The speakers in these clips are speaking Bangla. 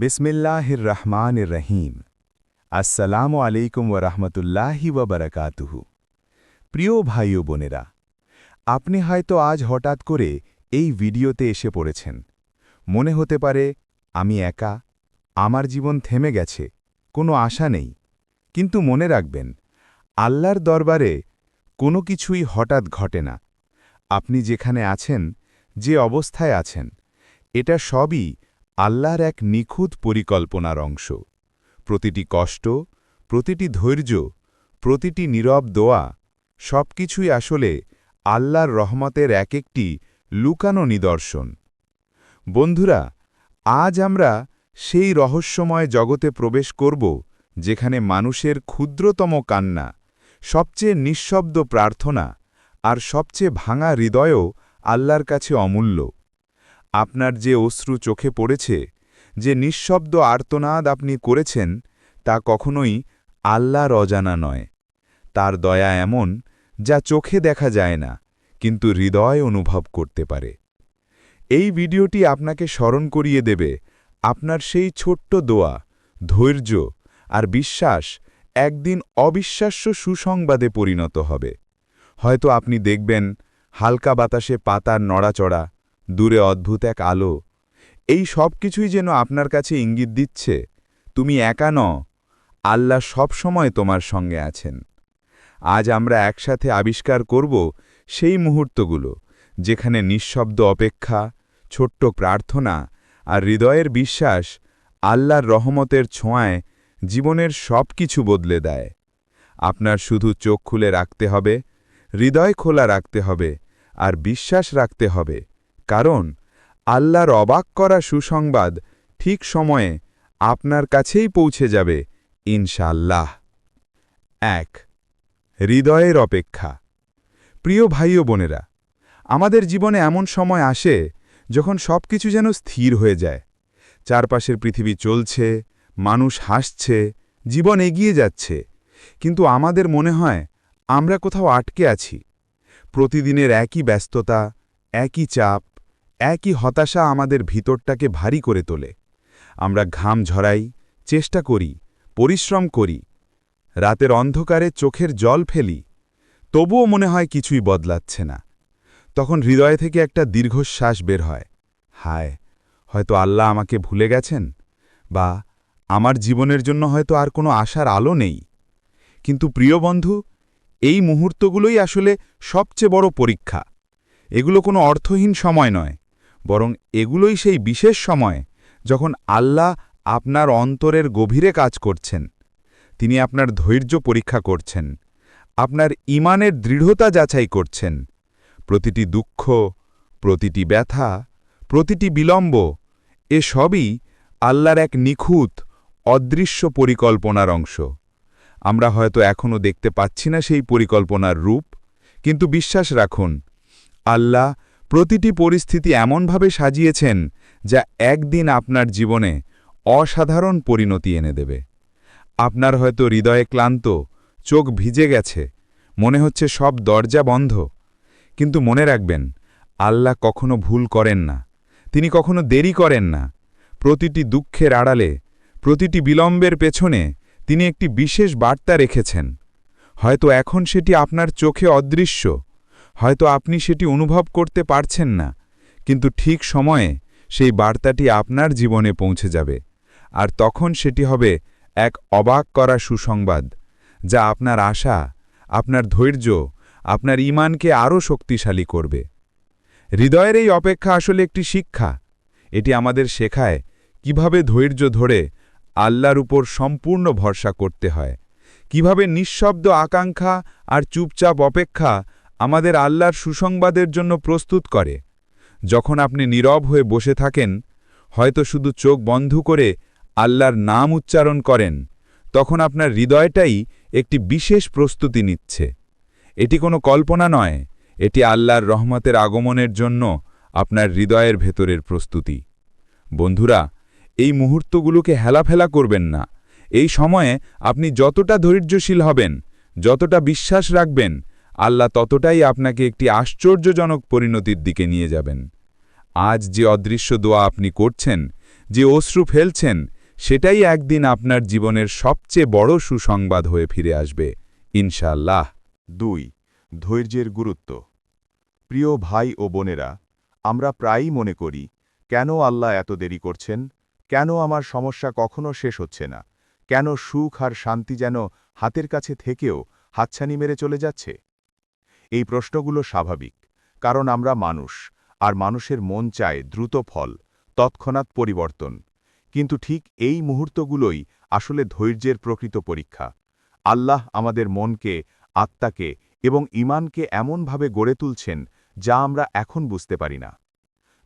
বিসমিল্লাহির রহমানির রহিম আসসালামু আলাইকুম ওরহমতুল্লাহি ওবরকাতুহু প্রিয় ভাই ও বোনেরা, আপনি হয়তো আজ হঠাৎ করে এই ভিডিওতে এসে পড়েছেন। মনে হতে পারে, আমি একা, আমার জীবন থেমে গেছে, কোনো আশা নেই। কিন্তু মনে রাখবেন, আল্লাহর দরবারে কোনো কিছুই হঠাৎ ঘটে না। আপনি যেখানে আছেন, যে অবস্থায় আছেন, এটা সবই আল্লাহর এক নিখুঁত পরিকল্পনার অংশ। প্রতিটি কষ্ট, প্রতিটি ধৈর্য, প্রতিটি নীরব দোয়া সবকিছুই আসলে আল্লাহর রহমতের এক একটি লুকানো নিদর্শন। বন্ধুরা, আজ আমরা সেই রহস্যময় জগতে প্রবেশ করব যেখানে মানুষের ক্ষুদ্রতম কান্না, সবচেয়ে নিঃশব্দ প্রার্থনা আর সবচেয়ে ভাঙা হৃদয়ও আল্লাহর কাছে অমূল্য। আপনার যে অশ্রু চোখে পড়েছে, যে নিঃশব্দ আর্তনাদ আপনি করেছেন, তা কখনোই আল্লাহর অজানা নয়। তার দয়া এমন, যা চোখে দেখা যায় না, কিন্তু হৃদয় অনুভব করতে পারে। এই ভিডিওটি আপনাকে স্মরণ করিয়ে দেবে আপনার সেই ছোট্ট দোয়া, ধৈর্য আর বিশ্বাস একদিন অবিশ্বাস্য সুসংবাদে পরিণত হবে। হয়তো আপনি দেখবেন, হালকা বাতাসে পাতার নড়াচড়া দূরে অদ্ভুত এক আলো। এই সব কিছুই যেন আপনার কাছে ইঙ্গিত দিচ্ছে। তুমি একা ন আল্লাহ সব সময় তোমার সঙ্গে আছেন। আজ আমরা একসাথে আবিষ্কার করব সেই মুহূর্তগুলো, যেখানে নিঃশব্দ অপেক্ষা, ছোট্ট প্রার্থনা আর হৃদয়ের বিশ্বাস আল্লাহর রহমতের ছোঁয়ায় জীবনের সব কিছু বদলে দেয়। আপনার শুধু চোখ খুলে রাখতে হবে, হৃদয় খোলা রাখতে হবে আর বিশ্বাস রাখতে হবে। কারণ আল্লাহর অবাক করা সুসংবাদ ঠিক সময়ে আপনার কাছেই পৌঁছে যাবে ইনশাল্লাহ এক, হৃদয়ের অপেক্ষা। প্রিয় ভাই ও বোনেরা, আমাদের জীবনে এমন সময় আসে যখন সব কিছু যেন স্থির হয়ে যায়। চারপাশের পৃথিবী চলছে, মানুষ হাসছে, জীবন এগিয়ে যাচ্ছে। কিন্তু আমাদের মনে হয় আমরা কোথাও আটকে আছি। প্রতিদিনের একই ব্যস্ততা, একই চাপ একই হতাশা আমাদের ভিতরটাকে ভারী করে তোলে। আমরা ঘাম ঝরাই, চেষ্টা করি, পরিশ্রম করি, রাতের অন্ধকারে চোখের জল ফেলি, তবুও মনে হয় কিছুই বদলাচ্ছে না। তখন হৃদয় থেকে একটা দীর্ঘশ্বাস বের হয়। হায়, হয়তো আল্লাহ আমাকে ভুলে গেছেন, বা আমার জীবনের জন্য হয়তো আর কোনো আশার আলো নেই। কিন্তু প্রিয় বন্ধু, এই মুহূর্তগুলোই আসলে সবচেয়ে বড় পরীক্ষা। এগুলো কোনো অর্থহীন সময় নয়। বরং এগুলোই সেই বিশেষ সময় যখন আল্লাহ আপনার অন্তরের গভীরে কাজ করছেন। তিনি আপনার ধৈর্য পরীক্ষা করছেন। আপনার ইমানের দৃঢ়তা যাচাই করছেন। প্রতিটি দুঃখ, প্রতিটি ব্যথা, প্রতিটি বিলম্ব, এ সবই আল্লাহর এক নিখুঁত, অদৃশ্য পরিকল্পনার অংশ। আমরা হয়তো এখনও দেখতে পাচ্ছি না সেই পরিকল্পনার রূপ, কিন্তু বিশ্বাস রাখুন, আল্লাহ প্রতিটি পরিস্থিতি এমনভাবে সাজিয়েছেন যা একদিন আপনার জীবনে অসাধারণ পরিণতি এনে দেবে। আপনার হয়তো হৃদয়ে ক্লান্ত, চোখ ভিজে গেছে, মনে হচ্ছে সব দরজা বন্ধ। কিন্তু মনে রাখবেন, আল্লাহ কখনো ভুল করেন না। তিনি কখনো দেরি করেন না। প্রতিটি দুঃখের আড়ালে, প্রতিটি বিলম্বের পেছনে তিনি একটি বিশেষ বার্তা রেখেছেন। হয়তো এখন সেটি আপনার চোখে অদৃশ্য। হয়তো আপনি সেটি অনুভব করতে পারছেন না, কিন্তু ঠিক সময়ে সেই বার্তাটি আপনার জীবনে পৌঁছে যাবে, আর তখন সেটি হবে এক অবাক করা সুসংবাদ, যা আপনার আশা, আপনার ধৈর্য, আপনার ইমানকে আরও শক্তিশালী করবে। হৃদয়ের এই অপেক্ষা আসলে একটি শিক্ষা, এটি আমাদের শেখায় কীভাবে ধৈর্য ধরে আল্লাহর উপর সম্পূর্ণ ভরসা করতে হয়, কীভাবে নিঃশব্দ আকাঙ্ক্ষা আর চুপচাপ অপেক্ষা আমাদের আল্লাহর সুসংবাদের জন্য প্রস্তুত করে। যখন আপনি নীরব হয়ে বসে থাকেন, হয়তো শুধু চোখ বন্ধ করে আল্লাহর নাম উচ্চারণ করেন, তখন আপনার হৃদয়টাই একটি বিশেষ প্রস্তুতি নিচ্ছে। এটি কোনো কল্পনা নয়, এটি আল্লাহর রহমতের আগমনের জন্য আপনার হৃদয়ের ভেতরের প্রস্তুতি। বন্ধুরা, এই মুহূর্তগুলোকে হেলাফেলা করবেন না। এই সময়ে আপনি যতটা ধৈর্যশীল হবেন, যতটা বিশ্বাস রাখবেন আল্লাহ ততটাই আপনাকে একটি আশ্চর্যজনক পরিণতির দিকে নিয়ে যাবেন। আজ যে অদৃশ্য দোয়া আপনি করছেন, যে অশ্রু ফেলছেন, সেটাই একদিন আপনার জীবনের সবচেয়ে বড় সুসংবাদ হয়ে ফিরে আসবে ইনশাল্লাহ দুই, ধৈর্যের গুরুত্ব। প্রিয় ভাই ও বোনেরা, আমরা প্রায়ই মনে করি, কেন আল্লাহ এত দেরি করছেন? কেন আমার সমস্যা কখনো শেষ হচ্ছে না? কেন সুখ আর শান্তি যেন হাতের কাছে থেকেও হাতছানি মেরে চলে যাচ্ছে? এই প্রশ্নগুলো স্বাভাবিক, কারণ আমরা মানুষ, আর মানুষের মন চায় দ্রুত ফল, তৎক্ষণাৎ পরিবর্তন। কিন্তু ঠিক এই মুহূর্তগুলোই আসলে ধৈর্যের প্রকৃত পরীক্ষা। আল্লাহ আমাদের মনকে, আত্মাকে এবং ইমানকে এমনভাবে গড়ে তুলছেন যা আমরা এখন বুঝতে পারি না।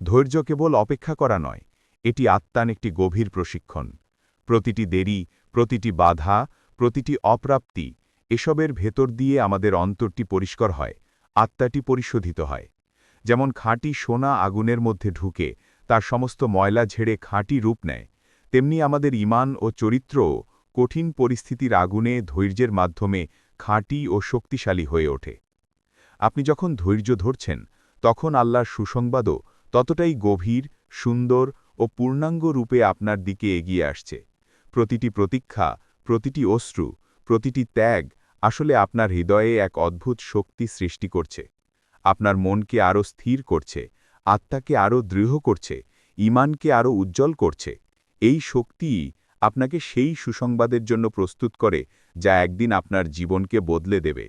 ধৈর্য কেবল অপেক্ষা করা নয়, এটি আত্মান একটি গভীর প্রশিক্ষণ। প্রতিটি দেরি, প্রতিটি বাধা, প্রতিটি অপ্রাপ্তি এসবের ভেতর দিয়ে আমাদের অন্তরটি পরিষ্কার হয়, আত্মাটি পরিশোধিত হয়। যেমন খাঁটি সোনা আগুনের মধ্যে ঢুকে তার সমস্ত ময়লা ঝেড়ে খাঁটি রূপ নেয়, তেমনি আমাদের ইমান ও চরিত্রও কঠিন পরিস্থিতির আগুনে ধৈর্যের মাধ্যমে খাঁটি ও শক্তিশালী হয়ে ওঠে। আপনি যখন ধৈর্য ধরছেন, তখন আল্লাহর সুসংবাদও ততটাই গভীর, সুন্দর ও পূর্ণাঙ্গ রূপে আপনার দিকে এগিয়ে আসছে। প্রতিটি প্রতীক্ষা, প্রতিটি অশ্রু, প্রতিটি ত্যাগ আসলে আপনার হৃদয়ে এক অদ্ভুত শক্তি সৃষ্টি করছে। আপনার মনকে আরও স্থির করছে, আত্মাকে আরও দৃঢ় করছে ইমানকে আরও উজ্জ্বল করছে। এই শক্তিই আপনাকে সেই সুসংবাদের জন্য প্রস্তুত করে যা একদিন আপনার জীবনকে বদলে দেবে।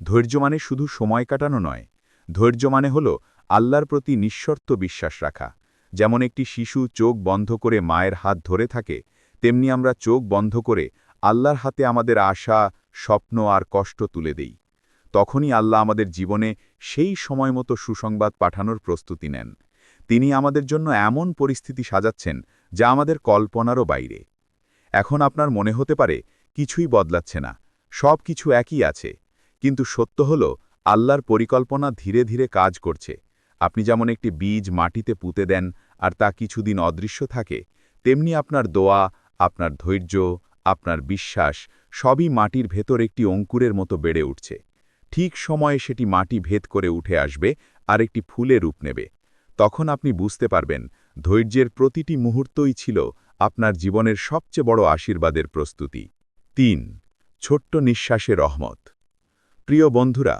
ধৈর্য মানে শুধু সময় কাটানো নয়। ধৈর্য মানে হল আল্লাহর প্রতি নিঃশর্ত বিশ্বাস রাখা। যেমন একটি শিশু চোখ বন্ধ করে মায়ের হাত ধরে থাকে তেমনি আমরা চোখ বন্ধ করে আল্লাহর হাতে আমাদের আশা, স্বপ্ন আর কষ্ট তুলে দেই। তখনই আল্লাহ আমাদের জীবনে সেই সময় মতো সুসংবাদ পাঠানোর প্রস্তুতি নেন। তিনি আমাদের জন্য এমন পরিস্থিতি সাজাচ্ছেন যা আমাদের কল্পনারও বাইরে। এখন আপনার মনে হতে পারে, কিছুই বদলাচ্ছে না সব কিছু একই আছে। কিন্তু সত্য হল, আল্লাহর পরিকল্পনা ধীরে ধীরে কাজ করছে। আপনি যেমন একটি বীজ মাটিতে পুঁতে দেন আর তা কিছুদিন অদৃশ্য থাকে, তেমনি আপনার দোয়া আপনার ধৈর্য, আপনার বিশ্বাস সবই মাটির ভেতর একটি অঙ্কুরের মতো বেড়ে উঠছে। ঠিক সময়ে সেটি মাটি ভেদ করে উঠে আসবে আর একটি ফুলে রূপ নেবে। তখন আপনি বুঝতে পারবেন, ধৈর্যের প্রতিটি মুহূর্তই ছিল আপনার জীবনের সবচেয়ে বড় আশীর্বাদের প্রস্তুতি। তিন, ছোট্ট নিঃশ্বাসে রহমত। প্রিয় বন্ধুরা,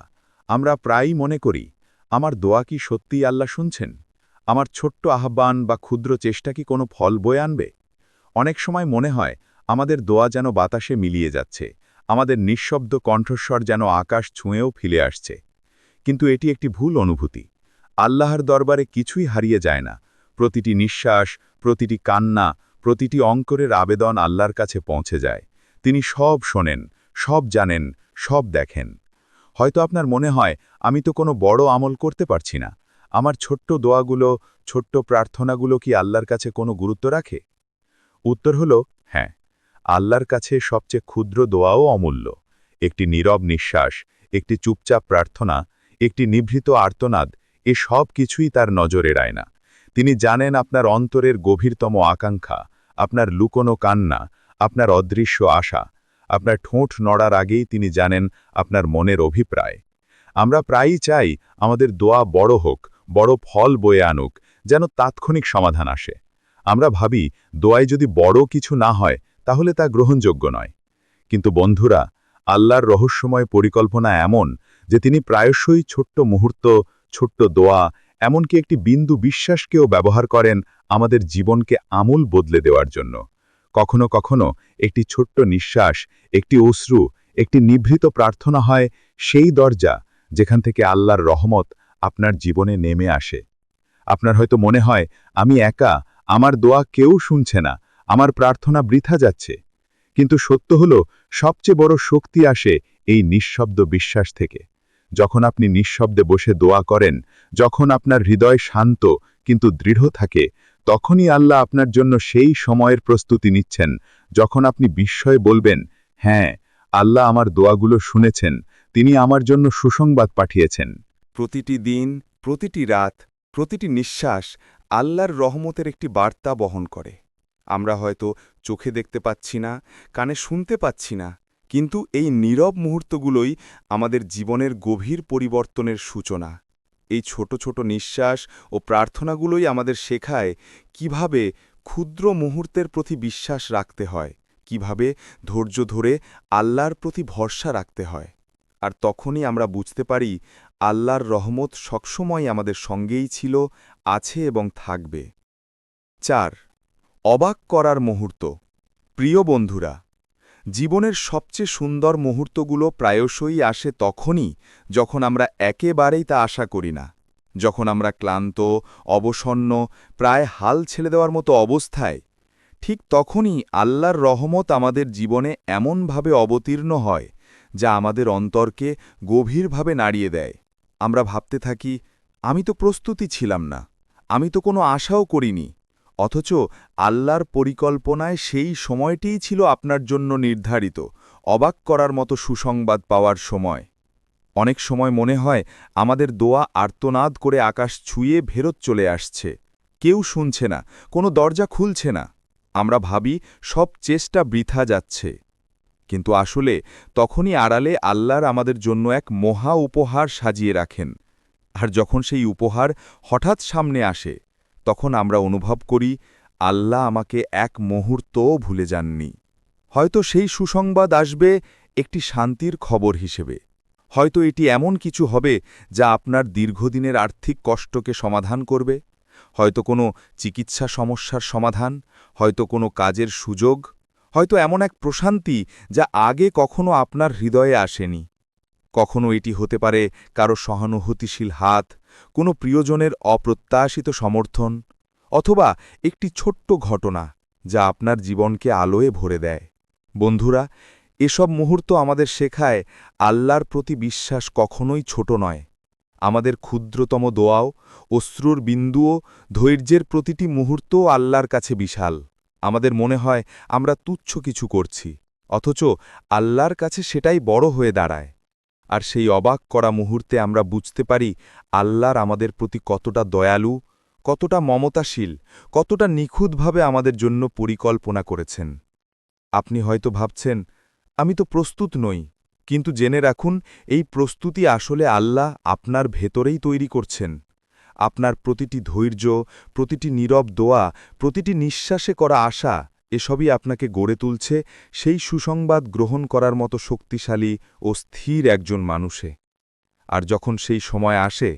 আমরা প্রায়ই মনে করি, আমার দোয়া কি সত্যিই আল্লাহ শুনছেন? আমার ছোট্ট আহ্বান বা ক্ষুদ্র চেষ্টা কি কোনো ফল বয়ে আনবে? অনেক সময় মনে হয়, আমাদের দোয়া যেন বাতাসে মিলিয়ে যাচ্ছে, আমাদের নিঃশব্দ কণ্ঠস্বর যেন আকাশ ছুঁয়েও ফিরে আসছে। কিন্তু এটি একটি ভুল অনুভূতি। আল্লাহর দরবারে কিছুই হারিয়ে যায় না। প্রতিটি নিঃশ্বাস, প্রতিটি কান্না, প্রতিটি অঙ্করের আবেদন আল্লাহর কাছে পৌঁছে যায়। তিনি সব শোনেন, সব জানেন, সব দেখেন। হয়তো আপনার মনে হয়, আমি তো কোনো বড় আমল করতে পারছি না। আমার ছোট্ট দোয়াগুলো, ছোট্ট প্রার্থনাগুলো কি আল্লাহর কাছে কোনো গুরুত্ব রাখে? উত্তর হল হ্যাঁ আল্লাহর কাছে সবচেয়ে ক্ষুদ্র দোয়াও অমূল্য। একটি নীরব নিঃশ্বাস, একটি চুপচাপ প্রার্থনা, একটি নিভৃত আর্তনাদ, এ সব কিছুই তার নজরে রায় না। তিনি জানেন আপনার অন্তরের গভীরতম আকাঙ্ক্ষা, আপনার লুকোনো কান্না, আপনার অদৃশ্য আশা, আপনার ঠোঁট নড়ার আগেই তিনি জানেন আপনার মনের অভিপ্রায়। আমরা প্রায়ই চাই আমাদের দোয়া বড় হোক, বড় ফল বয়ে আনুক, যেন তাৎক্ষণিক সমাধান আসে। আমরা ভাবি দোয়ায় যদি বড় কিছু না হয়, তাহলে তা গ্রহণযোগ্য নয়। কিন্তু বন্ধুরা, আল্লাহর রহস্যময় পরিকল্পনা এমন যে তিনি প্রায়শই ছোট্ট মুহূর্ত, ছোট্ট দোয়া, এমনকি একটি বিন্দু বিশ্বাসকেও ব্যবহার করেন আমাদের জীবনকে আমূল বদলে দেওয়ার জন্য। কখনো কখনো একটি ছোট্ট নিঃশ্বাস, একটি অশ্রু, একটি নিভৃত প্রার্থনা হয় সেই দরজা যেখান থেকে আল্লাহর রহমত আপনার জীবনে নেমে আসে। আপনার হয়তো মনে হয়, আমি একা আমার দোয়া কেউ শুনছে না, আমার প্রার্থনা বৃথা যাচ্ছে। কিন্তু সত্য হল, সবচেয়ে বড় শক্তি আসে এই নিঃশব্দ বিশ্বাস থেকে। যখন আপনি নিঃশব্দে বসে দোয়া করেন, যখন আপনার হৃদয় শান্ত কিন্তু দৃঢ় থাকে, তখনই আল্লাহ আপনার জন্য সেই সময়ের প্রস্তুতি নিচ্ছেন, যখন আপনি বিস্ময়ে বলবেন হ্যাঁ আল্লাহ আমার দোয়াগুলো শুনেছেন, তিনি আমার জন্য সুসংবাদ পাঠিয়েছেন। প্রতিটি দিন, প্রতিটি রাত, প্রতিটি নিঃশ্বাস আল্লাহর রহমতের একটি বার্তা বহন করে। আমরা হয়তো চোখে দেখতে পাচ্ছি না, কানে শুনতে পাচ্ছি না, কিন্তু এই নীরব মুহূর্তগুলোই আমাদের জীবনের গভীর পরিবর্তনের সূচনা। এই ছোট ছোট নিঃশ্বাস ও প্রার্থনাগুলোই আমাদের শেখায় কীভাবে ক্ষুদ্র মুহূর্তের প্রতি বিশ্বাস রাখতে হয়, কীভাবে ধৈর্য ধরে আল্লাহর প্রতি ভরসা রাখতে হয়। আর তখনই আমরা বুঝতে পারি, আল্লাহর রহমত সবসময় আমাদের সঙ্গেই ছিল আছে এবং থাকবে। চার, অবাক করার মুহূর্ত। প্রিয় বন্ধুরা, জীবনের সবচেয়ে সুন্দর মুহূর্তগুলো প্রায়শই আসে তখনই যখন আমরা একেবারেই তা আশা করি না। যখন আমরা ক্লান্ত, অবসন্ন, প্রায় হাল ছেড়ে দেওয়ার মতো অবস্থায়, ঠিক তখনই আল্লাহর রহমত আমাদের জীবনে এমনভাবে অবতীর্ণ হয় যা আমাদের অন্তরকে গভীরভাবে নাড়িয়ে দেয়। আমরা ভাবতে থাকি, আমি তো প্রস্তুতি ছিলাম না। আমি তো কোনো আশাও করিনি, অথচ আল্লাহর পরিকল্পনায় সেই সময়টিই ছিল আপনার জন্য নির্ধারিত, অবাক করার মতো সুসংবাদ পাওয়ার সময়। অনেক সময় মনে হয় আমাদের দোয়া আর্তনাদ করে আকাশ ছুঁয়ে ফেরত চলে আসছে। কেউ শুনছে না, কোনো দরজা খুলছে না। আমরা ভাবি সব চেষ্টা বৃথা যাচ্ছে। কিন্তু আসলে তখনই আড়ালে আল্লাহর আমাদের জন্য এক মহা উপহার সাজিয়ে রাখেন। আর যখন সেই উপহার হঠাৎ সামনে আসে, তখন আমরা অনুভব করি, আল্লাহ আমাকে এক মুহূর্তও ভুলে যাননি। হয়তো সেই সুসংবাদ আসবে একটি শান্তির খবর হিসেবে। হয়তো এটি এমন কিছু হবে যা আপনার দীর্ঘদিনের আর্থিক কষ্টকে সমাধান করবে। হয়তো কোনো চিকিৎসা সমস্যার সমাধান, হয়তো কোনো কাজের সুযোগ, হয়তো এমন এক প্রশান্তি যা আগে কখনো আপনার হৃদয়ে আসেনি। কখনো এটি হতে পারে কারও সহানুভূতিশীল হাত, কোনো প্রিয়জনের অপ্রত্যাশিত সমর্থন, অথবা একটি ছোট্ট ঘটনা যা আপনার জীবনকে আলোয় ভরে দেয়। বন্ধুরা, এসব মুহূর্ত আমাদের শেখায় আল্লাহর প্রতি বিশ্বাস কখনোই ছোট নয়। আমাদের ক্ষুদ্রতম দোয়াও, অশ্রুর বিন্দুও, ধৈর্যের প্রতিটি মুহূর্তও আল্লাহর কাছে বিশাল। আমাদের মনে হয় আমরা তুচ্ছ কিছু করছি, অথচ আল্লাহর কাছে সেটাই বড় হয়ে দাঁড়ায়। আর সেই অবাক করা মুহূর্তে আমরা বুঝতে পারি আল্লাহর আমাদের প্রতি কতটা দয়ালু, কতটা মমতাশীল, কতটা নিখুঁতভাবে আমাদের জন্য পরিকল্পনা করেছেন। আপনি হয়তো ভাবছেন, আমি তো প্রস্তুত নই। কিন্তু জেনে রাখুন, এই প্রস্তুতি আসলে আল্লাহ আপনার ভেতরেই তৈরি করছেন। আপনার প্রতিটি ধৈর্য, প্রতিটি নীরব দোয়া, প্রতিটি নিঃশ্বাসে করা আশা এসবই আপনাকে গড়ে তুলছে, সেই সুসংবাদ গ্রহণ করার মতো শক্তিশালী ও স্থির একজন মানুষে। আর যখন সেই সময় আসে,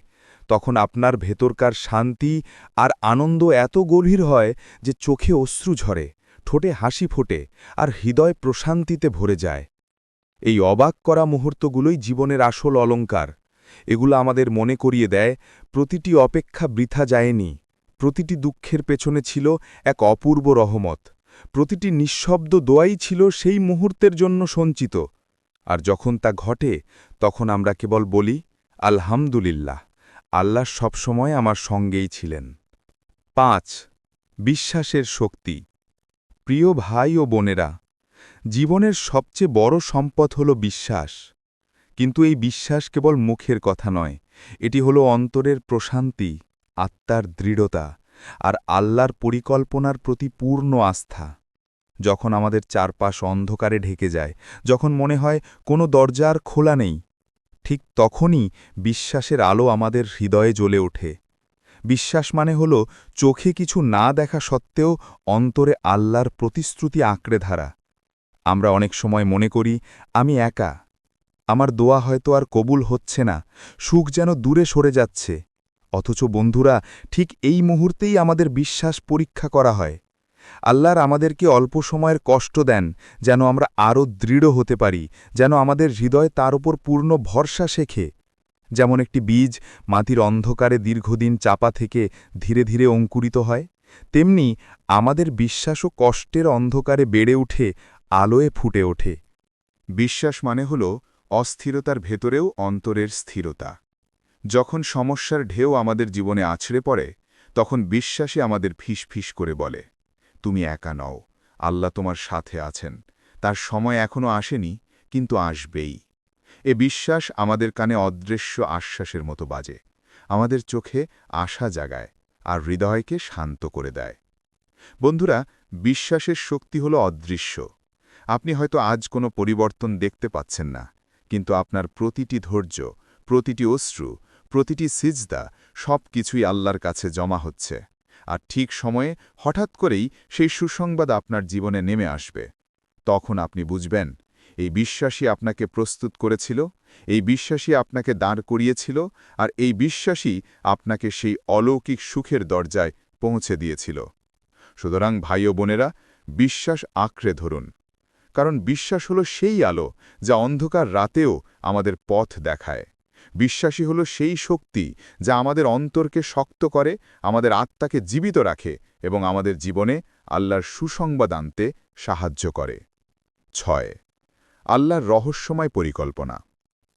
তখন আপনার ভেতরকার শান্তি আর আনন্দ এত গভীর হয় যে চোখে অশ্রু ঝরে, ঠোঁটে হাসি ফোটে আর হৃদয় প্রশান্তিতে ভরে যায়। এই অবাক করা মুহূর্তগুলোই জীবনের আসল অলঙ্কার। এগুলো আমাদের মনে করিয়ে দেয়, প্রতিটি অপেক্ষা বৃথা যায়নি, প্রতিটি দুঃখের পেছনে ছিল এক অপূর্ব রহমত। প্রতিটি নিঃশব্দ দোয়াই ছিল সেই মুহূর্তের জন্য সঞ্চিত। আর যখন তা ঘটে, তখন আমরা কেবল বলি, আলহামদুলিল্লাহ, আল্লাহ সবসময় আমার সঙ্গেই ছিলেন। পাঁচ, বিশ্বাসের শক্তি। প্রিয় ভাই ও বোনেরা, জীবনের সবচেয়ে বড় সম্পদ হল বিশ্বাস। কিন্তু এই বিশ্বাস কেবল মুখের কথা নয়, এটি হল অন্তরের প্রশান্তি, আত্মার দৃঢ়তা। আর আল্লাহর পরিকল্পনার প্রতি পূর্ণ আস্থা। যখন আমাদের চারপাশ অন্ধকারে ঢেকে যায়, যখন মনে হয় কোনো দরজার খোলা নেই, ঠিক তখনই বিশ্বাসের আলো আমাদের হৃদয়ে জ্বলে ওঠে। বিশ্বাস মানে হল চোখে কিছু না দেখা সত্ত্বেও অন্তরে আল্লাহর প্রতিশ্রুতি আঁকড়ে ধারা। আমরা অনেক সময় মনে করি, আমি একা। আমার দোয়া হয়তো আর কবুল হচ্ছে না। সুখ যেন দূরে সরে যাচ্ছে। অথচ বন্ধুরা, ঠিক এই মুহূর্তেই আমাদের বিশ্বাস পরীক্ষা করা হয়। আল্লাহর আমাদেরকে অল্প সময়ের কষ্ট দেন, যেন আমরা আরও দৃঢ় হতে পারি, যেন আমাদের হৃদয় তার উপর পূর্ণ ভরসা শেখে। যেমন একটি বীজ মাটির অন্ধকারে দীর্ঘদিন চাপা থেকে ধীরে ধীরে অঙ্কুরিত হয়, তেমনি আমাদের বিশ্বাসও কষ্টের অন্ধকারে বেড়ে উঠে, আলোয় ফুটে ওঠে। বিশ্বাস মানে হল অস্থিরতার ভেতরেও অন্তরের স্থিরতা। যখন সমস্যার ঢেউ আমাদের জীবনে আছড়ে পড়ে, তখন বিশ্বাসে আমাদের ফিস ফিস করে বলে, তুমি একা নও, আল্লাহ তোমার সাথে আছেন। তার সময় এখনও আসেনি, কিন্তু আসবেই। এ বিশ্বাস আমাদের কানে অদৃশ্য আশ্বাসের মতো বাজে। আমাদের চোখে আশা জাগায় আর হৃদয়কে শান্ত করে দেয়। বন্ধুরা, বিশ্বাসের শক্তি হল অদৃশ্য। আপনি হয়তো আজ কোনো পরিবর্তন দেখতে পাচ্ছেন না, কিন্তু আপনার প্রতিটি ধৈর্য, প্রতিটি অশ্রু প্রতিটি সিজদা সব কিছুই আল্লাহর কাছে জমা হচ্ছে। আর ঠিক সময়ে হঠাৎ করেই সেই সুসংবাদ আপনার জীবনে নেমে আসবে। তখন আপনি বুঝবেন, এই বিশ্বাসী আপনাকে প্রস্তুত করেছিল, এই বিশ্বাসী আপনাকে দাঁড় করিয়েছিল, আর এই বিশ্বাসী আপনাকে সেই অলৌকিক সুখের দরজায় পৌঁছে দিয়েছিল। সুতরাং ভাই ও বোনেরা, বিশ্বাস আঁকড়ে ধরুন। কারণ বিশ্বাস হলো সেই আলো যা অন্ধকার রাতেও আমাদের পথ দেখায়। বিশ্বাসী হলো সেই শক্তি যা আমাদের অন্তরকে শক্ত করে, আমাদের আত্মাকে জীবিত রাখে এবং আমাদের জীবনে আল্লাহর সুসংবাদ আনতে সাহায্য করে। ছয়, আল্লাহর রহস্যময় পরিকল্পনা।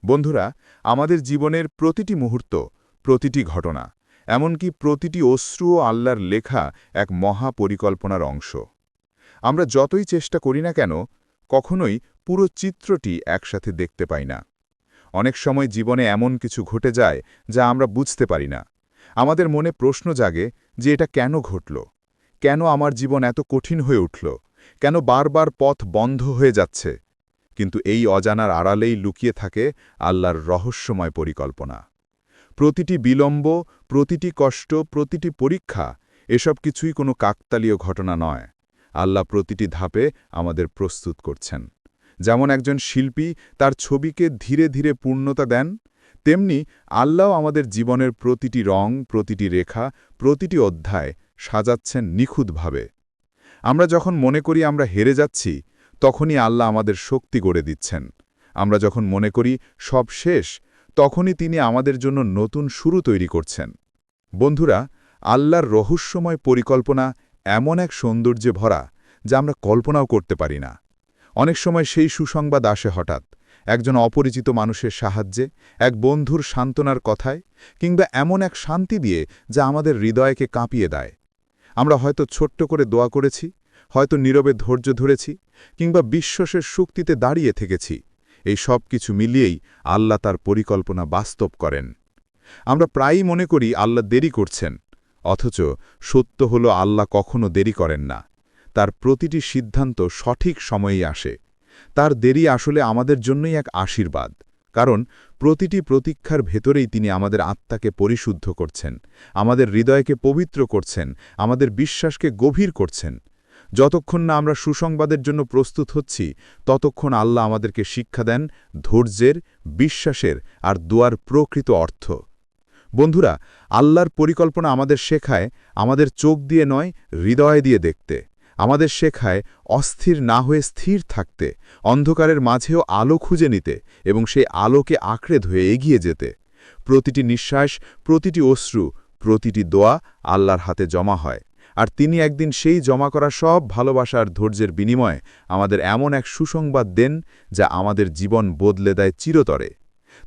বন্ধুরা, আমাদের জীবনের প্রতিটি মুহূর্ত, প্রতিটি ঘটনা, এমনকি প্রতিটি অশ্রুও আল্লাহর লেখা এক মহা পরিকল্পনার অংশ। আমরা যতই চেষ্টা করি না কেন, কখনোই পুরো চিত্রটি একসাথে দেখতে পাই না। অনেক সময় জীবনে এমন কিছু ঘটে যায় যা আমরা বুঝতে পারি না। আমাদের মনে প্রশ্ন জাগে যে এটা কেন ঘটল? কেন আমার জীবন এত কঠিন হয়ে উঠল? কেন বারবার পথ বন্ধ হয়ে যাচ্ছে? কিন্তু এই অজানার আড়ালেই লুকিয়ে থাকে আল্লাহর রহস্যময় পরিকল্পনা। প্রতিটি বিলম্ব, প্রতিটি কষ্ট, প্রতিটি পরীক্ষা, এসব কিছুই কোনো কাকতালীয় ঘটনা নয়। আল্লাহ প্রতিটি ধাপে আমাদের প্রস্তুত করছেন। যেমন একজন শিল্পী তার ছবিকে ধীরে ধীরে পূর্ণতা দেন, তেমনি আল্লাহ আমাদের জীবনের প্রতিটি রং, প্রতিটি রেখা, প্রতিটি অধ্যায় সাজাচ্ছেন নিখুঁতভাবে। আমরা যখন মনে করি আমরা হেরে যাচ্ছি, তখনই আল্লাহ আমাদের শক্তি গড়ে দিচ্ছেন। আমরা যখন মনে করি সব শেষ, তখনই তিনি আমাদের জন্য নতুন শুরু তৈরি করছেন। বন্ধুরা, আল্লাহর রহস্যময় পরিকল্পনা এমন এক সৌন্দর্যে ভরা যা আমরা কল্পনাও করতে পারি না। অনেক সময় সেই সুসংবাদ আসে হঠাৎ। একজন অপরিচিত মানুষের সাহায্যে, এক বন্ধুর সান্ত্বনার কথায়, কিংবা এমন এক শান্তি দিয়ে যা আমাদের হৃদয়কে কাঁপিয়ে দেয়। আমরা হয়তো ছোট্ট করে দোয়া করেছি, হয়তো নীরবে ধৈর্য ধরেছি, কিংবা বিশ্বাসের শক্তিতে দাঁড়িয়ে থেকেছি। এই সব কিছু মিলিয়েই আল্লাহ তার পরিকল্পনা বাস্তব করেন। আমরা প্রায়ই মনে করি আল্লাহ দেরি করছেন, অথচ সত্য হল আল্লাহ কখনো দেরি করেন না। তার প্রতিটি সিদ্ধান্ত সঠিক সময়েই আসে। তার দেরি আসলে আমাদের জন্যই এক আশীর্বাদ, কারণ প্রতিটি প্রতীক্ষার ভেতরেই তিনি আমাদের আত্মাকে পরিশুদ্ধ করছেন, আমাদের হৃদয়কে পবিত্র করছেন, আমাদের বিশ্বাসকে গভীর করছেন। যতক্ষণ না আমরা সুসংবাদের জন্য প্রস্তুত হচ্ছি, ততক্ষণ আল্লাহ আমাদেরকে শিক্ষা দেন ধৈর্যের, বিশ্বাসের আর দোয়ার প্রকৃত অর্থ। বন্ধুরা, আল্লাহর পরিকল্পনা আমাদের শেখায়, আমাদের চোখ দিয়ে নয়, হৃদয় দিয়ে দেখতে। আমাদের শেখায় অস্থির না হয়ে স্থির থাকতে, অন্ধকারের মাঝেও আলো খুঁজে নিতে এবং সেই আলোকে আঁকড়ে ধুয়ে এগিয়ে যেতে। প্রতিটি নিঃশ্বাস, প্রতিটি অশ্রু, প্রতিটি দোয়া আল্লাহর হাতে জমা হয়। আর তিনি একদিন সেই জমা করা সব ভালোবাসার ধৈর্যের বিনিময়ে আমাদের এমন এক সুসংবাদ দেন যা আমাদের জীবন বদলে দেয় চিরতরে।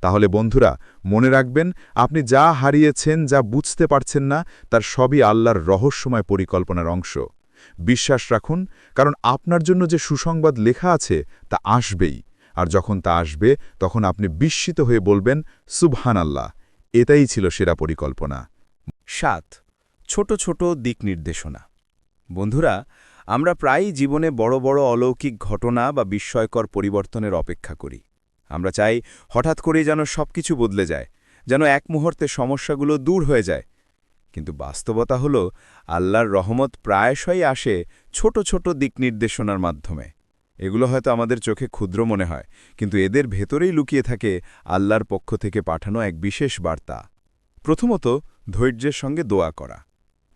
তাহলে বন্ধুরা, মনে রাখবেন, আপনি যা হারিয়েছেন, যা বুঝতে পারছেন না, তার সবই আল্লাহর রহস্যময় পরিকল্পনার অংশ। বিশ্বাস রাখুন, কারণ আপনার জন্য যে সুসংবাদ লেখা আছে তা আসবেই। আর যখন তা আসবে, তখন আপনি বিস্মিত হয়ে বলবেন সুবহান আল্লাহ এটাই ছিল সেরা পরিকল্পনা। সাত, ছোট ছোট দিক নির্দেশনা। বন্ধুরা, আমরা প্রায়ই জীবনে বড় বড় অলৌকিক ঘটনা বা বিস্ময়কর পরিবর্তনের অপেক্ষা করি। আমরা চাই হঠাৎ করেই যেন সব কিছু বদলে যায়, যেন এক মুহূর্তে সমস্যাগুলো দূর হয়ে যায়। কিন্তু বাস্তবতা হল, আল্লাহর রহমত প্রায়শই আসে ছোট ছোট দিক নির্দেশনার মাধ্যমে। এগুলো হয়তো আমাদের চোখে ক্ষুদ্র মনে হয়, কিন্তু এদের ভেতরেই লুকিয়ে থাকে আল্লাহর পক্ষ থেকে পাঠানো এক বিশেষ বার্তা। প্রথমত, ধৈর্যের সঙ্গে দোয়া করা।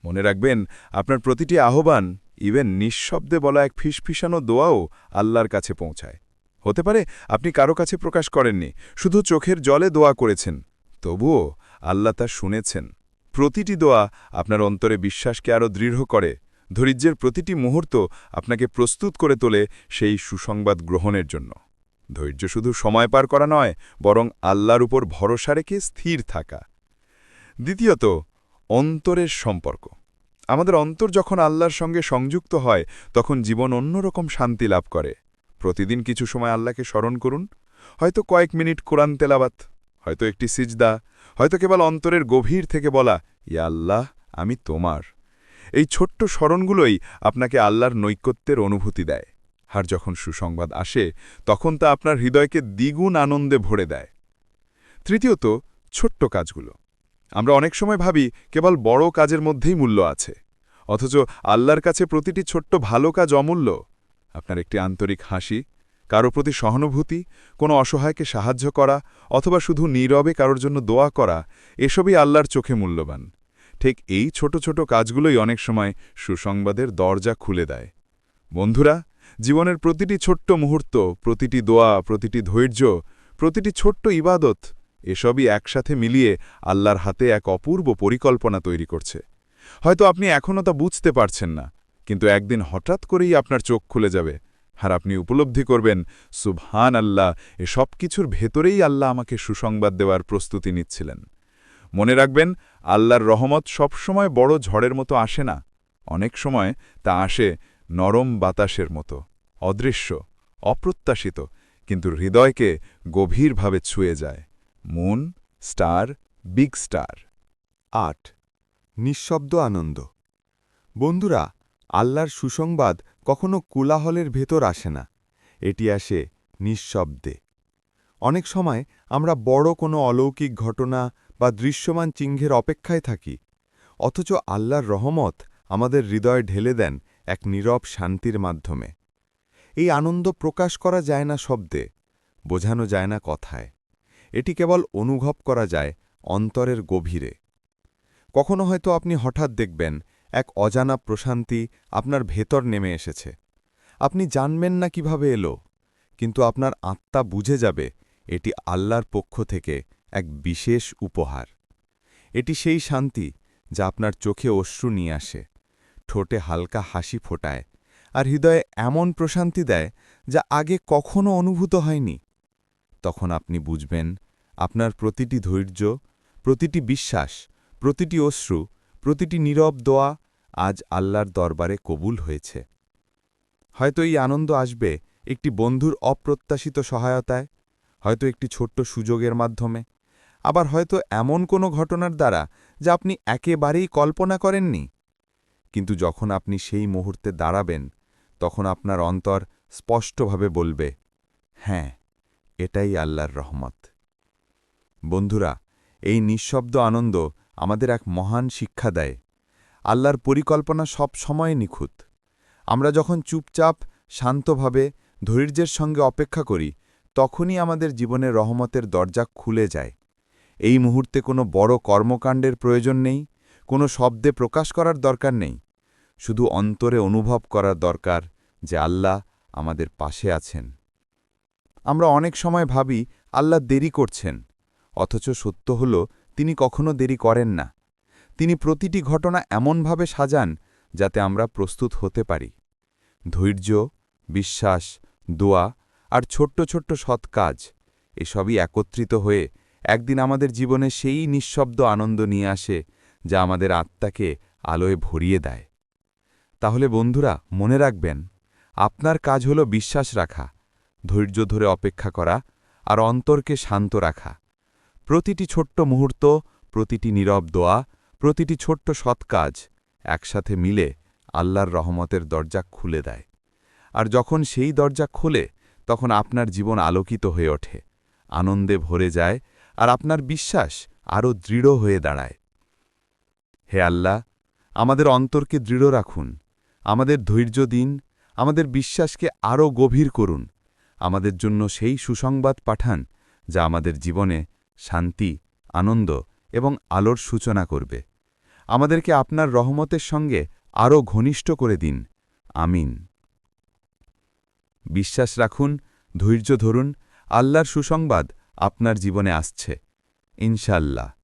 মনে রাখবেন, আপনার প্রতিটি আহ্বান, ইভেন নিঃশব্দে বলা এক ফিসফিসানো দোয়াও আল্লাহর কাছে পৌঁছায়। হতে পারে, আপনি কারও কাছে প্রকাশ করেননি, শুধু চোখের জলে দোয়া করেছেন, তবুও আল্লাহ তা শুনেছেন। প্রতিটি দোয়া আপনার অন্তরে বিশ্বাসকে আরও দৃঢ় করে। ধৈর্যের প্রতিটি মুহূর্ত আপনাকে প্রস্তুত করে তোলে সেই সুসংবাদ গ্রহণের জন্য। ধৈর্য শুধু সময় পার করা নয়, বরং আল্লাহর উপর ভরসা রেখে স্থির থাকা। দ্বিতীয়ত, অন্তরের সম্পর্ক। আমাদের অন্তর যখন আল্লাহর সঙ্গে সংযুক্ত হয়, তখন জীবন অন্যরকম শান্তি লাভ করে। প্রতিদিন কিছু সময় আল্লাহকে স্মরণ করুন। হয়তো কয়েক মিনিট কোরআন তেলাবাত হয়তো একটি সিজদা, হয়তো কেবল অন্তরের গভীর থেকে বলা, ইয়া আল্লাহ, আমি তোমার। এই ছোট্ট স্মরণগুলোই আপনাকে আল্লাহর নৈকত্যের অনুভূতি দেয়। আর যখন সুসংবাদ আসে, তখন তা আপনার হৃদয়কে দ্বিগুণ আনন্দে ভরে দেয়। তৃতীয়ত, ছোট্ট কাজগুলো। আমরা অনেক সময় ভাবি, কেবল বড় কাজের মধ্যেই মূল্য আছে। অথচ আল্লাহর কাছে প্রতিটি ছোট্ট ভালো কাজ অমূল্য। আপনার একটি আন্তরিক হাসি কারও প্রতি সহানুভূতি, কোনো অসহায়কে সাহায্য করা, অথবা শুধু নীরবে কারোর জন্য দোয়া করা, এসবই আল্লাহর চোখে মূল্যবান। ঠিক এই ছোট ছোট কাজগুলোই অনেক সময় সুসংবাদের দরজা খুলে দেয়। বন্ধুরা, জীবনের প্রতিটি ছোট্ট মুহূর্ত, প্রতিটি দোয়া, প্রতিটি ধৈর্য, প্রতিটি ছোট্ট ইবাদত, এসবই একসাথে মিলিয়ে আল্লাহর হাতে এক অপূর্ব পরিকল্পনা তৈরি করছে। হয়তো আপনি এখনও তা বুঝতে পারছেন না, কিন্তু একদিন হঠাৎ করেই আপনার চোখ খুলে যাবে। আর আপনি উপলব্ধি করবেন সুবহান আল্লাহ এ সব কিছুর ভেতরেই আল্লাহ আমাকে সুসংবাদ দেওয়ার প্রস্তুতি নিচ্ছিলেন। মনে রাখবেন, আল্লাহর রহমত সবসময় বড় ঝড়ের মতো আসে না। অনেক সময় তা আসে নরম বাতাসের মতো, অদৃশ্য, অপ্রত্যাশিত, কিন্তু হৃদয়কে গভীরভাবে ছুঁয়ে যায়। Moon, star, big star. আট, নিঃশব্দ আনন্দ। বন্ধুরা, আল্লাহর সুসংবাদ কখনো কোলাহলের ভেতর আসে না। এটি আসে নিঃশব্দে। অনেক সময় আমরা বড় কোনো অলৌকিক ঘটনা বা দৃশ্যমান চিহ্নের অপেক্ষায় থাকি, অথচ আল্লাহর রহমত আমাদের হৃদয়ে ঢেলে দেন এক নীরব শান্তির মাধ্যমে। এই আনন্দ প্রকাশ করা যায় না শব্দে, বোঝানো যায় না কথায়। এটি কেবল অনুভব করা যায় অন্তরের গভীরে। কখনো হয়তো আপনি হঠাৎ দেখবেন এক অজানা প্রশান্তি আপনার ভেতর নেমে এসেছে। আপনি জানবেন না কীভাবে এলো, কিন্তু আপনার আত্মা বুঝে যাবে এটি আল্লাহর পক্ষ থেকে এক বিশেষ উপহার। এটি সেই শান্তি যা আপনার চোখে অশ্রু নিয়ে আসে, ঠোঁটে হালকা হাসি ফোটায়, আর হৃদয়ে এমন প্রশান্তি দেয় যা আগে কখনো অনুভূত হয়নি। তখন আপনি বুঝবেন, আপনার প্রতিটি ধৈর্য, প্রতিটি বিশ্বাস, প্রতিটি অশ্রু প্রতিটি নীরব দোয়া আজ আল্লাহর দরবারে কবুল হয়েছে। হয়তো এই আনন্দ আসবে একটি বন্ধুর অপ্রত্যাশিত সহায়তায়, হয়তো একটি ছোট্ট সুযোগের মাধ্যমে, আবার হয়তো এমন কোনো ঘটনার দ্বারা যা আপনি একেবারেই কল্পনা করেননি। কিন্তু যখন আপনি সেই মুহূর্তে দাঁড়াবেন, তখন আপনার অন্তর স্পষ্টভাবে বলবে হ্যাঁ এটাই আল্লাহর রহমত। বন্ধুরা, এই নিঃশব্দ আনন্দ আমাদের এক মহান শিক্ষা দেয়। আল্লাহর পরিকল্পনা সব সময় নিখুঁত। আমরা যখন চুপচাপ, শান্তভাবে, ধৈর্যের সঙ্গে অপেক্ষা করি, তখনই আমাদের জীবনে রহমতের দরজা খুলে যায়। এই মুহূর্তে কোনো বড় কর্মকাণ্ডের প্রয়োজন নেই, কোনো শব্দে প্রকাশ করার দরকার নেই। শুধু অন্তরে অনুভব করার দরকার যে আল্লাহ আমাদের পাশে আছেন। আমরা অনেক সময় ভাবি, আল্লাহ দেরি করছেন, অথচ সত্য হল তিনি কখনো দেরি করেন না। তিনি প্রতিটি ঘটনা এমনভাবে সাজান যাতে আমরা প্রস্তুত হতে পারি। ধৈর্য, বিশ্বাস, দোয়া আর ছোট্ট ছোট্ট সৎ কাজ, এসবই একত্রিত হয়ে একদিন আমাদের জীবনে সেই নিঃশব্দ আনন্দ নিয়ে আসে যা আমাদের আত্মাকে আলোয় ভরিয়ে দেয়। তাহলে বন্ধুরা, মনে রাখবেন, আপনার কাজ হল বিশ্বাস রাখা, ধৈর্য ধরে অপেক্ষা করা আর অন্তরকে শান্ত রাখা। প্রতিটি ছোট্ট মুহূর্ত, প্রতিটি নীরব দোয়া, প্রতিটি ছোট্ট সৎ কাজ একসাথে মিলে আল্লাহর রহমতের দরজা খুলে দেয়। আর যখন সেই দরজা খোলে, তখন আপনার জীবন আলোকিত হয়ে ওঠে, আনন্দে ভরে যায়, আর আপনার বিশ্বাস আরও দৃঢ় হয়ে দাঁড়ায়। হে আল্লাহ, আমাদের অন্তরকে দৃঢ় রাখুন, আমাদের ধৈর্য দিন, আমাদের বিশ্বাসকে আরও গভীর করুন, আমাদের জন্য সেই সুসংবাদ পাঠান যা আমাদের জীবনে শান্তি, আনন্দ এবং আলোর সূচনা করবে। আমাদেরকে আপনার রহমতের সঙ্গে আরও ঘনিষ্ঠ করে দিন। আমিন। বিশ্বাস রাখুন, ধৈর্য ধরুন, আল্লাহর সুসংবাদ আপনার জীবনে আসছে। ইনশাল্লাহ